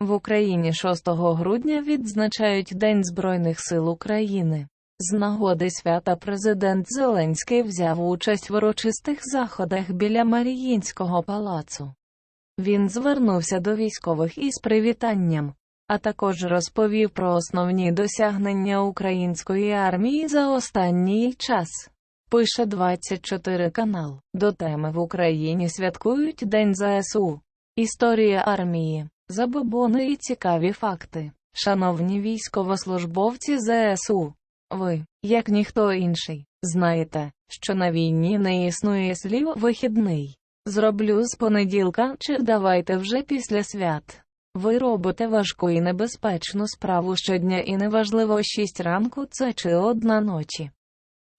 В Україні 6 грудня відзначають День Збройних сил України. З нагоди свята президент Зеленський взяв участь в урочистих заходах біля Маріїнського палацу. Він звернувся до військових із привітанням, а також розповів про основні досягнення української армії за останній час. Пише 24 канал. До теми в Україні святкують День ЗСУ. Історія армії, забобони і цікаві факти. Шановні військовослужбовці ЗСУ, ви, як ніхто інший, знаєте, що на війні не існує слів вихідний. Зроблю з понеділка чи давайте вже після свят. Ви робите важку і небезпечну справу щодня і неважливо 6 ранку це чи одна ночі.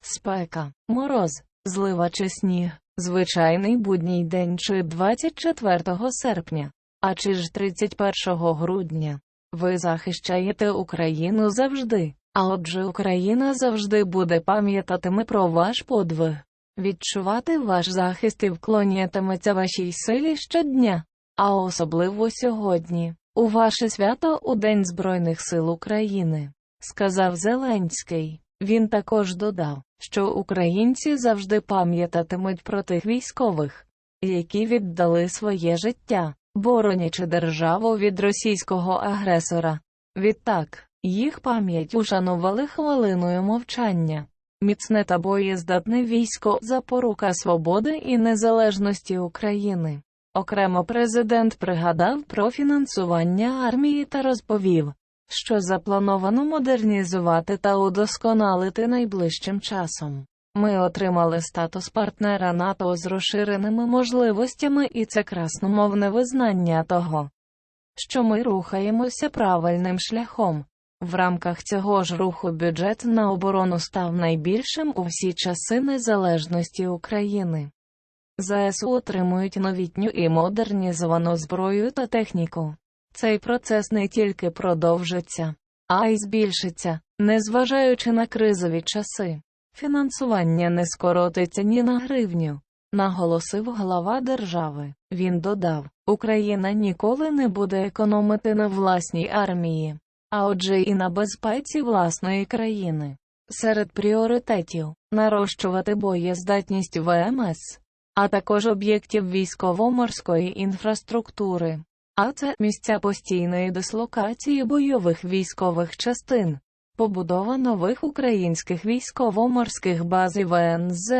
Спека, мороз, злива чи сніг, звичайний будній день чи 24 серпня, а чи ж 31 грудня. Ви захищаєте Україну завжди, а отже Україна завжди буде пам'ятатиме про ваш подвиг, відчувати ваш захист і вклонятиметься вашій силі щодня, а особливо сьогодні, у ваше свято у День Збройних сил України, сказав Зеленський. Він також додав, що українці завжди пам'ятатимуть про тих військових, які віддали своє життя, боронячи державу від російського агресора. Відтак, їх пам'ять ушанували хвилиною мовчання. Міцне та боєздатне військо запорука свободи і незалежності України. Окремо президент пригадав про фінансування армії та розповів, що заплановано модернізувати та удосконалити найближчим часом. Ми отримали статус партнера НАТО з розширеними можливостями, і це красномовне визнання того, що ми рухаємося правильним шляхом. В рамках цього ж руху бюджет на оборону став найбільшим у всі часи незалежності України. ЗСУ отримують новітню і модернізовану зброю та техніку. Цей процес не тільки продовжиться, а й збільшиться, незважаючи на кризові часи. Фінансування не скоротиться ні на гривню, наголосив глава держави. Він додав: Україна ніколи не буде економити на власній армії, а отже і на безпеці власної країни. Серед пріоритетів нарощувати боєздатність ВМС, а також об'єктів військово-морської інфраструктури. А це місця постійної дислокації бойових військових частин, побудова нових українських військово-морських баз і ВНЗ.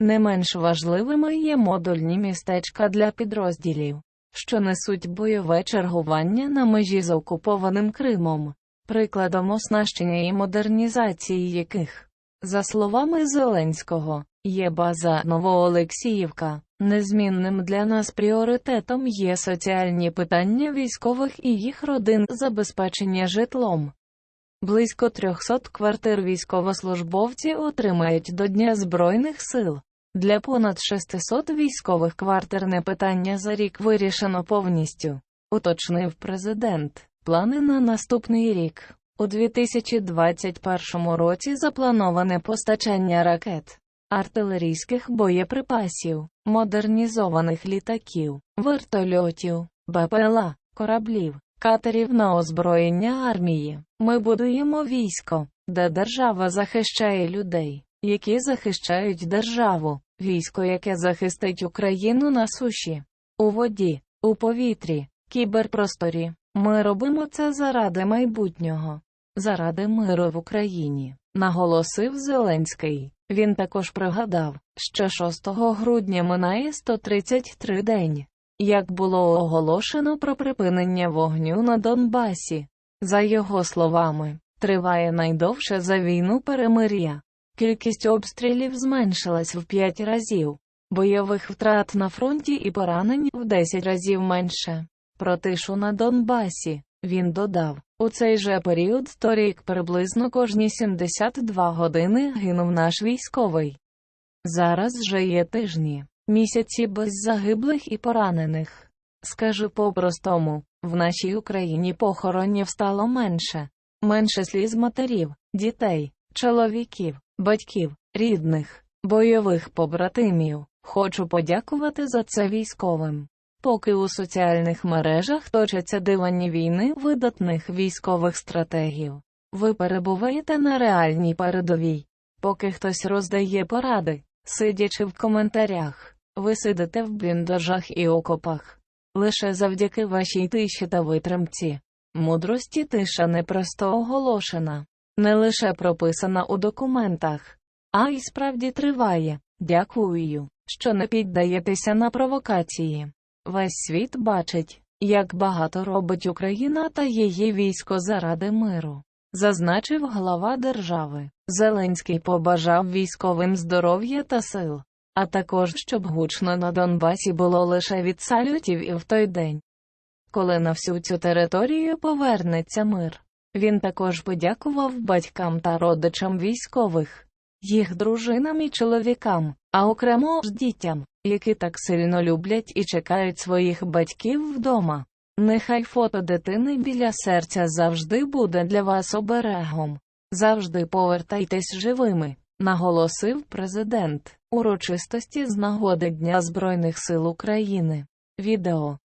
Не менш важливими є модульні містечка для підрозділів, що несуть бойове чергування на межі з окупованим Кримом, прикладом оснащення і модернізації яких, за словами Зеленського, є база Новоолексіївка. Незмінним для нас пріоритетом є соціальні питання військових і їх родин забезпечення житлом. Близько 300 квартир військовослужбовці отримають до Дня Збройних сил. Для понад 600 військових квартирне питання за рік вирішено повністю, уточнив президент. Плани на наступний рік. У 2021 році заплановане постачання ракет, артилерійських боєприпасів, модернізованих літаків, вертольотів, БПЛА, кораблів, катерів на озброєння армії. Ми будуємо військо, де держава захищає людей, які захищають державу, військо, яке захистить Україну на суші, у воді, у повітрі, кіберпросторі. Ми робимо це заради майбутнього, заради миру в Україні, наголосив Зеленський. Він також пригадав, що 6 грудня минає 133 день, як було оголошено про припинення вогню на Донбасі. За його словами, триває найдовше за війну перемир'я. Кількість обстрілів зменшилась в 5 разів, бойових втрат на фронті і поранень в 10 разів менше. Про тишу на Донбасі він додав у цей же період торік приблизно кожні 72 години гинув наш військовий. Зараз же є тижні, місяці без загиблих і поранених. Скажу по-простому, в нашій Україні похоронів стало менше, менше сліз матерів, дітей, чоловіків, батьків, рідних, бойових побратимів. Хочу подякувати за це військовим. Поки у соціальних мережах точаться диванні війни видатних військових стратегів, ви перебуваєте на реальній передовій. Поки хтось роздає поради, сидячи в коментарях, ви сидите в бліндажах і окопах. Лише завдяки вашій тиші та витримці. Мудрості тиша не просто оголошена, не лише прописана у документах, а й справді триває. Дякую, що не піддаєтеся на провокації. Весь світ бачить, як багато робить Україна та її військо заради миру. Зазначив глава держави. Зеленський побажав військовим здоров'я та сил, а також щоб гучно на Донбасі було лише від салютів і в той день, коли на всю цю територію повернеться мир. Він також подякував батькам та родичам військових, їх дружинам і чоловікам, а окремо ж дітям, які так сильно люблять і чекають своїх батьків вдома. Нехай фото дитини біля серця завжди буде для вас оберегом. Завжди повертайтесь живими, наголосив президент урочистості з нагоди Дня Збройних сил України. Відео